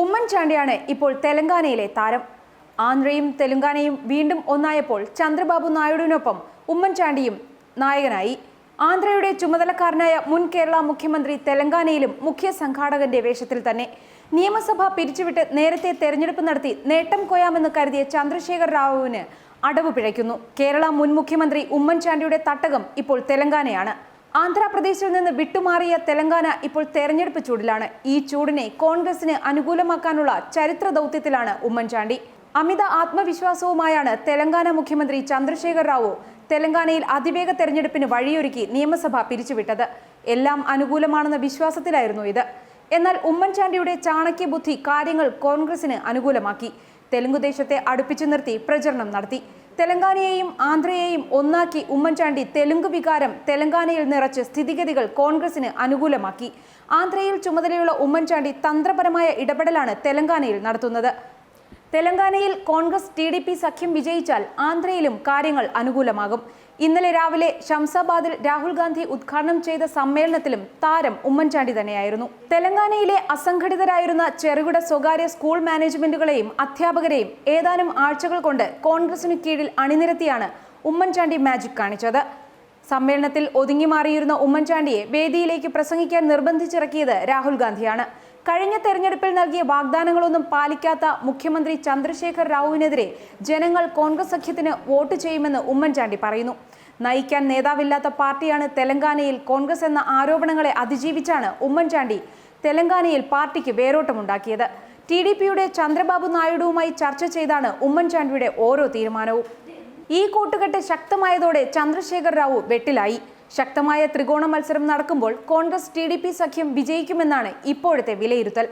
ഉമ്മൻചാണ്ടിയാണ് ഇപ്പോൾ തെലങ്കാനയിലെ താരം. ആന്ധ്രയും തെലുങ്കാനയും വീണ്ടും ഒന്നായപ്പോൾ ചന്ദ്രബാബു നായിഡുവിനൊപ്പം ഉമ്മൻചാണ്ടിയും നായകനായി. ആന്ധ്രയുടെ ചുമതലക്കാരനായ മുൻ കേരള മുഖ്യമന്ത്രി തെലങ്കാനയിലും മുഖ്യ സംഘാടകന്റെ വേഷത്തിൽ തന്നെ. നിയമസഭ പിരിച്ചുവിട്ട് നേരത്തെ തെരഞ്ഞെടുപ്പ് നടത്തി നേട്ടം കൊയ്യാമെന്ന് കരുതിയ ചന്ദ്രശേഖർ റാവുവിന് അടവ് പിഴയ്ക്കുന്നു. കേരള മുൻ മുഖ്യമന്ത്രി ഉമ്മൻചാണ്ടിയുടെ തട്ടകം ഇപ്പോൾ തെലങ്കാനയാണ്. ആന്ധ്രാപ്രദേശിൽ നിന്ന് വിട്ടുമാറിയ തെലങ്കാന ഇപ്പോൾ തെരഞ്ഞെടുപ്പ് ചൂടിലാണ്. ഈ ചൂടിനെ കോൺഗ്രസിന് അനുകൂലമാക്കാനുള്ള ചരിത്ര ദൗത്യത്തിലാണ് ഉമ്മൻചാണ്ടി. അമിത ആത്മവിശ്വാസവുമായാണ് തെലങ്കാന മുഖ്യമന്ത്രി ചന്ദ്രശേഖർ റാവു തെലങ്കാനയിൽ അതിവേഗ തെരഞ്ഞെടുപ്പിന് വഴിയൊരുക്കി നിയമസഭ പിരിച്ചുവിട്ടത്. എല്ലാം അനുകൂലമാണെന്ന വിശ്വാസത്തിലായിരുന്നു ഇത്. എന്നാൽ ഉമ്മൻചാണ്ടിയുടെ ചാണക്യ ബുദ്ധി കാര്യങ്ങൾ കോൺഗ്രസിന് അനുകൂലമാക്കി. തെലുങ്കുദേശത്തെ അടുപ്പിച്ചു നിർത്തി പ്രചരണം നടത്തി. തെലങ്കാനയെയും ആന്ധ്രയെയും ഒന്നാക്കി ഉമ്മൻചാണ്ടി തെലുങ്ക് വികാരം തെലങ്കാനയിൽ നിറച്ച് സ്ഥിതിഗതികൾ കോൺഗ്രസിന് അനുകൂലമാക്കി. ആന്ധ്രയിൽ ചുമതലയുള്ള ഉമ്മൻചാണ്ടി തന്ത്രപരമായ ഇടപെടലാണ് തെലങ്കാനയിൽ നടത്തുന്നത്. തെലങ്കാനയിൽ കോൺഗ്രസ് ടി ഡി പി സഖ്യം വിജയിച്ചാൽ ആന്ധ്രയിലും കാര്യങ്ങൾ അനുകൂലമാകും. ഇന്നലെ രാവിലെ ഷംസാബാദിൽ രാഹുൽ ഗാന്ധി ഉദ്ഘാടനം ചെയ്ത സമ്മേളനത്തിലും താരം ഉമ്മൻചാണ്ടി തന്നെയായിരുന്നു. തെലങ്കാനയിലെ അസംഘടിതരായിരുന്ന ചെറുകിട സ്വകാര്യ സ്കൂൾ മാനേജ്മെന്റുകളെയും അധ്യാപകരെയും ഏതാനും ആഴ്ചകൾ കൊണ്ട് കോൺഗ്രസിനു കീഴിൽ അണിനിരത്തിയാണ് ഉമ്മൻചാണ്ടി മാജിക് കാണിച്ചത്. സമ്മേളനത്തിൽ ഒതുങ്ങിമാറിയിരുന്ന ഉമ്മൻചാണ്ടിയെ വേദിയിലേക്ക് പ്രസംഗിക്കാൻ നിർബന്ധിച്ചിറക്കിയത് രാഹുൽ ഗാന്ധിയാണ്. കഴിഞ്ഞ തെരഞ്ഞെടുപ്പിൽ നൽകിയ വാഗ്ദാനങ്ങളൊന്നും പാലിക്കാത്ത മുഖ്യമന്ത്രി ചന്ദ്രശേഖർ റാവുവിനെതിരെ ജനങ്ങൾ കോൺഗ്രസ് സഖ്യത്തിന് വോട്ട് ചെയ്യുമെന്ന് ഉമ്മൻചാണ്ടി പറയുന്നു. നയിക്കാൻ നേതാവില്ലാത്ത പാർട്ടിയാണ് തെലങ്കാനയിൽ കോൺഗ്രസ് എന്ന ആരോപണങ്ങളെ അതിജീവിച്ചാണ് ഉമ്മൻചാണ്ടി തെലങ്കാനയിൽ പാർട്ടിക്ക് വേരോട്ടമുണ്ടാക്കിയത്. ടി ഡി പിയുടെ ചന്ദ്രബാബു നായിഡുവുമായി ചർച്ച ചെയ്താണ് ഉമ്മൻചാണ്ടിയുടെ ഓരോ തീരുമാനവും. ഈ കൂട്ടുകെട്ട് ശക്തമായതോടെ ചന്ദ്രശേഖർ റാവു വെട്ടിലായി. ശക്തമായ ത്രികോണ മത്സരം നടക്കുമ്പോൾ കോൺഗ്രസ് ടി സഖ്യം വിജയിക്കുമെന്നാണ് ഇപ്പോഴത്തെ വിലയിരുത്തൽ.